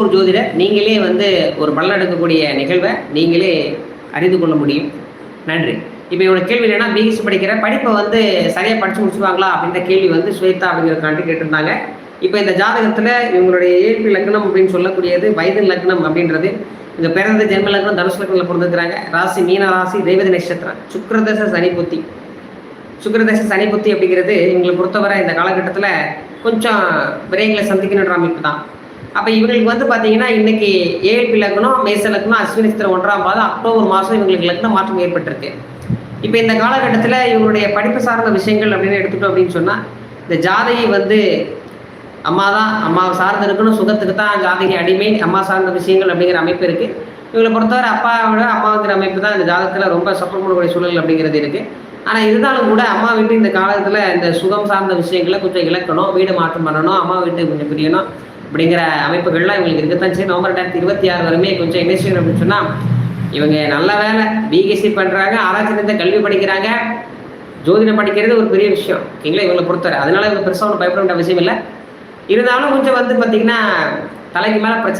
ஒரு ஜோதிடர் நீங்களே வந்து ஒரு பலன் எடுக்கக்கூடிய நிகழ்வை நீங்களே அறிந்து கொள்ள முடியும். நன்றி. இப்போ இவங்க கேள்வி என்னன்னா பிஎஸ்சி படிக்கிற படிப்பை வந்து சரியாக படிச்சு முடிச்சுவாங்களா அப்படின்ற கேள்வி வந்து ஸ்வேதா அப்படிங்கிறதுக்காண்டி கேட்டிருந்தாங்க. இப்போ இந்த ஜாதகத்தில் இவங்களுடைய இயற்பி லக்னம் அப்படின்னு சொல்லக்கூடியது வயது லக்னம் அப்படின்றது இங்கே பிறந்த ஜென்ம லக்னம் தனுஷ் லக்னத்தில் பிறந்திருக்கிறாங்க. ராசி மீன ராசி தெய்வத நட்சத்திரம். சுக்கிரதச சனி புத்தி. சுக்கிரதச சனி புத்தி அப்படிங்கிறது எங்களை பொறுத்தவரை இந்த காலகட்டத்தில் கொஞ்சம் விரயங்களை சந்திக்கணுன்ற அமைப்பு தான். அப்போ இவங்களுக்கு வந்து பார்த்தீங்கன்னா இன்னைக்கு ஏழு லக்னம் மேச லக்னம் அஸ்வினி சித்திரம் ஒன்றாம் பாதம் அக்டோபர் மாதம் இவங்களுக்கு லக்னம் மாற்றம் ஏற்பட்டிருக்கு. இப்போ இந்த காலகட்டத்தில் இவங்களுடைய படிப்பு சார்ந்த விஷயங்கள் அப்படின்னு எடுத்துட்டோம் அப்படின்னு சொன்னால் இந்த ஜாதகி வந்து அம்மா தான் அம்மாவை சார்ந்து இருக்கணும் சுகத்துக்கு தான் ஜாதகி அடிமை அம்மா சார்ந்த விஷயங்கள் அப்படிங்கிற அமைப்பு இருக்குது இவங்களை பொறுத்தவரை அப்பாவோட அம்மாங்கிற அமைப்பு தான் இந்த ஜாதகத்தில் ரொம்ப சப்போர்ட் பண்ணக்கூடிய சூழல் அப்படிங்கிறது இருக்குது ஆனால் இருந்தாலும் கூட அம்மா வீட்டு இந்த காலத்தில் இந்த சுகம் சார்ந்த விஷயங்களை கொஞ்சம் இழக்கணும் வீடு மாற்றம் பண்ணணும் அம்மா வீட்டு கொஞ்சம் பிரியணும். அப்படிங்கிற அமைப்புகள்லாம் இவங்களுக்கு இருக்கத்தான் சரி நவம்பர் ரெண்டாயிரத்தி இருபத்தி ஆறு வரைமே கொஞ்சம் என்ன செய்யணும் அப்படின்னு சொன்னால் இவங்க நல்ல வேலை பிஎஸ்சி பண்ணுறாங்க ஆராய்ச்சி நிறைந்த கல்வி படிக்கிறாங்க. ஜோதிடம் படிக்கிறது ஒரு பெரிய விஷயம். ஓகேங்களா? இவங்களை பொறுத்தவரை. அதனால இவங்க பெருசாக ஒன்றும் பயப்பட வேண்டிய அவசியம் இல்லை. இருந்தாலும் கொஞ்சம் வந்து பார்த்தீங்கன்னா தலைக்கு மேலே பிரச்சனை